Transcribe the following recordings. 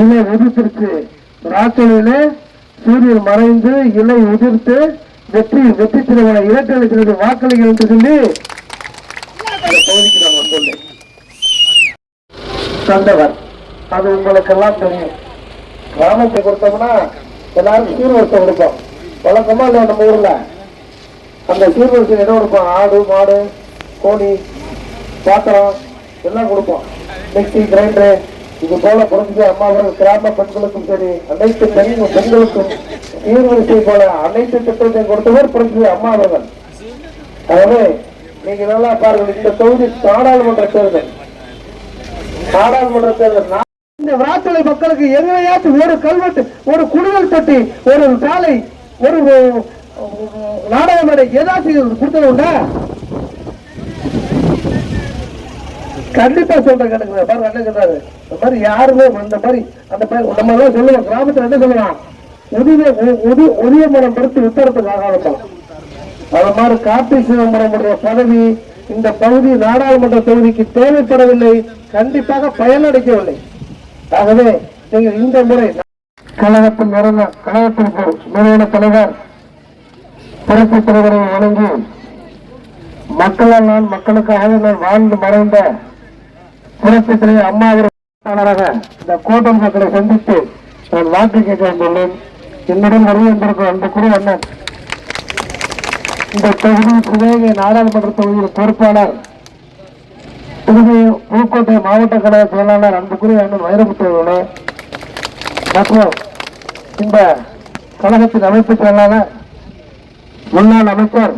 இலை உதிர்த்திருச்சு ராத்திரியில சூரியன் மறைந்து இலை உதிர்த்து வெற்றி வெற்றி திருமண இரட்டை வாக்களிகள் என்று சொல்லி அந்த அது உங்களுக்கு எல்லாம் தந்தவர். அது உங்களுக்கெல்லாம் தெரியும். கிராமத்தை கொடுத்தோம்னா எல்லாரும் சீர்வரிசை கொடுப்போம். வழக்கமா இல்லை நம்ம ஊர்ல. அந்த சீர்வரிசை என்ன கொடுப்போம்? ஆடு மாடு கோழி பாத்திரம் எல்லாம் கொடுப்போம். மிக்சி கிரைண்டரு இது போல புரிஞ்சு அம்மாவர்கள் கிராம பெண்களுக்கும் சரி அனைத்து பெண் பெண்களுக்கும் சீர்வரிசை போல அனைத்து திட்டத்தையும் கொடுத்தவர் புரிஞ்சு அம்மாவர்கள். ஆகவே நீங்க நல்லா பாருங்கள் இந்த தொகுதி நாடாளுமன்ற தேர்தல். நாடாளுமன்ற தேர்தல் இந்த விராத்தலை மக்களுக்கு எங்கேயாச்சும் ஒரு கல்வெட்டு ஒரு குடிகள் தொட்டி ஒரு சாலை ஒரு நாடக மேடை ஏதாச்சும் கொடுத்தது உண்டா? கண்டிப்பா சொல்றேன் கேட்டுங்க பாருங்க என்ன சொல்றாரு. இந்த மாதிரி யாருமே இந்த மாதிரி அந்த மாதிரி நம்ம தான் சொல்லுவோம். கிராமத்துல என்ன சொல்லலாம் உதிய உதி உதிய மரம் படுத்து உத்தரத்துக்கு ஆகாதப்பா அது மாதிரி கார்த்தி சிதம்பரமுடைய பதவி இந்த பகுதி நாடாளுமன்ற தொகுதிக்கு தேவைப்படவில்லை. கண்டிப்பாக பயனடைக்கவில்லை ஆகவே நீங்கள் இந்த முறை கழகத்தின் நிறுவன கழகத்திற்கு நிறுவன தலைவர் பிறப்பு தலைவரை வழங்கி மக்களால் நான் மக்களுக்காக நான் வாழ்ந்து மறைந்த புரட்சி தலைவர் அம்மா அவர்களாக இந்த கோட்டம் மக்களை சந்தித்து நான் வாக்கு கேட்க வந்துள்ளேன் என்னுடன் வருகின்றிருக்கும் அந்த குரு அண்ணன். இந்த தொகுதி சிவகங்கை நாடாளுமன்ற தொகுதியில் பொறுப்பாளர் புதுவை புதுக்கோட்டை மாவட்ட கழக செயலாளர் அன்புக்குரிய அண்ணன் வைரமுத்துவர்களே மற்றும் இந்த கழகத்தின் அமைப்பு செயலாளர் முன்னாள் அமைச்சர்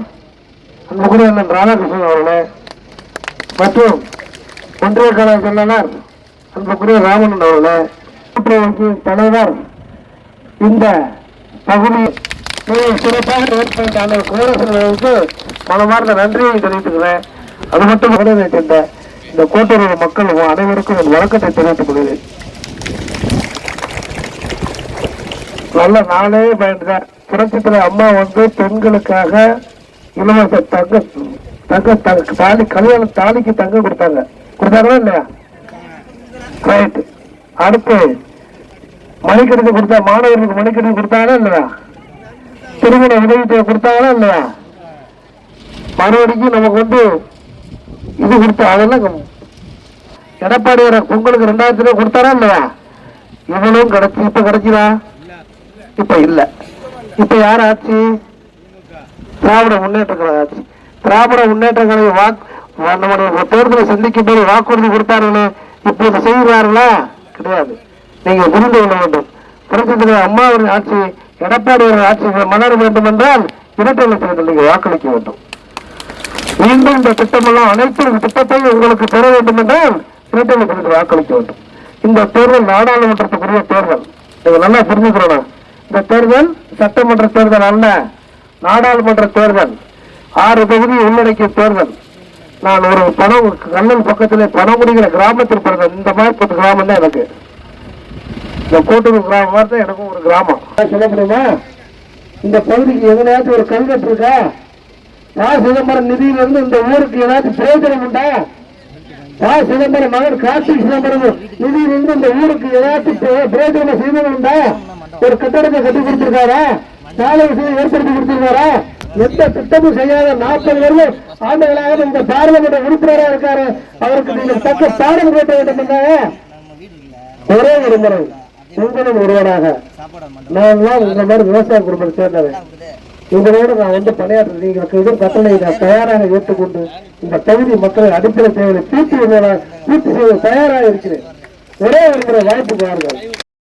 அன்புக்குரிய அண்ணன் ராதாகிருஷ்ணன் அவர்களே மற்றும் ஒன்றிய கழக செயலாளர் அன்புக்குரிய ராமன் அவர்கள் கூட்டுறவு தலைவர் இந்த பகுதி சிறப்பாக ஏற்பட்ட அந்த கோரசர்களுக்கு மனமார்ந்த நன்றியை தெரிவித்துக்கிறேன். அது மட்டும் நிறைவேற்ற இந்த கோட்டூர் மக்கள் அனைவருக்கும் என் வழக்கத்தை தெரிவித்துக் கொள்கிறேன். நல்ல நாளே பயந்துதான் புரட்சித்துறை அம்மா வந்து பெண்களுக்காக இலவச தங்க தங்க த- தாலி கல்யாணம் தாலிக்கு தங்க கொடுத்தாங்க. கொடுத்தாங்களா இல்லையா? ரைட் அடுத்து மணிக்கணக்கு கொடுத்தா மாணவர்களுக்கு மணிக்கணக்கு கொடுத்தாங்களா இல்லையா? திருமண உதவித்தொகை கொடுத்தாங்களா இல்லையா? மறுபடிக்கும் நமக்கு வந்து இது கொடுத்தா அதெல்லாம் எடப்பாடி உங்களுக்கு ரெண்டாயிரத்தி ரூபாய் கொடுத்தாரா இல்லையா? இவனும் கிடைச்சி இப்ப கிடைச்சிதா இப்ப இல்ல. இப்ப யார் ஆச்சு திராவிட முன்னேற்ற கழக ஆச்சு திராவிட முன்னேற்ற கழக வாக்கு நம்முடைய தேர்தலை சந்திக்கும் போது வாக்குறுதி கொடுத்தாருன்னு இப்போது செய்கிறார்களா? கிடையாது. நீங்கள் புரிந்து கொள்ள வேண்டும். புரட்சி தலைவர் அம்மா ஆட்சி எடப்பாடி அவர்கள் ஆட்சி மலர வேண்டும் என்றால் இரட்டை தேர்தல் நீங்கள் வாக்களிக்க வேண்டும். மீண்டும் இந்த திட்டமெல்லாம் அனைத்து திட்டத்தையும் உங்களுக்கு பெற வேண்டும் என்றால் இரட்டை தேர்தல் வாக்களிக்க வேண்டும். இந்த தேர்தல் நாடாளுமன்றத்துக்குரிய தேர்தல். நீங்க நல்லா புரிஞ்சுக்கிறோம் இந்த தேர்தல் சட்டமன்ற தேர்தல் அல்ல நாடாளுமன்ற தேர்தல். ஆறு தொகுதி உள்ளடக்கிய தேர்தல். நான் ஒரு பணம் கண்ணன் பக்கத்தில் பணமுடிங்கிற கிராமத்தில் பிறந்த இந்த மாதிரி பத்து கிராமம் தான் எனக்கு. இந்த கோட்டூர் கிராமம் மாதிரி தான் எனக்கும் ஒரு கிராமம். சொல்ல முடியுமா? இந்த பகுதிக்கு எதனாச்சும் ஒரு கல்வெட்டு இருக்கா பா சிதம்பரம் நிதியிலிருந்து இந்த ஊருக்கு ஏதாச்சும் பிரயோஜனம் உண்டா? பா சிதம்பரம் மகன் கார்த்திக் சிதம்பரம் நிதியிலிருந்து இந்த ஊருக்கு ஏதாச்சும் பிரயோஜனம் செய்தது உண்டா? ஒரு கட்டடத்தை கட்டி கொடுத்திருக்காரா? சாலை வசதி ஏற்படுத்தி கொடுத்திருக்காரா? எந்த திட்டமும் செய்யாத நாற்பது வருடம் ஆண்டுகளாக இந்த பாராளுமன்ற உறுப்பினராக இருக்காரு. அவருக்கு நீங்க தக்க பாடம் கேட்ட வேண்டும் என்றாங்க ஒரே ஒரு முறை உங்களும் ஒருவராக நான் தான் இந்த மாதிரி விவசாய குடும்பத்தை சேர்ந்தவன். உங்களோடு நான் வந்து பணியாற்ற நீங்கள் எதிர் கட்டளை. நான் தயாராக ஏற்றுக்கொண்டு இந்த பகுதி மக்களை அடிப்படை தேவையை பூர்த்தி பூர்த்தி செய்ய தயாராக இருக்கிறேன். ஒரே ஒரு முறை வாய்ப்பு பாருங்கள்.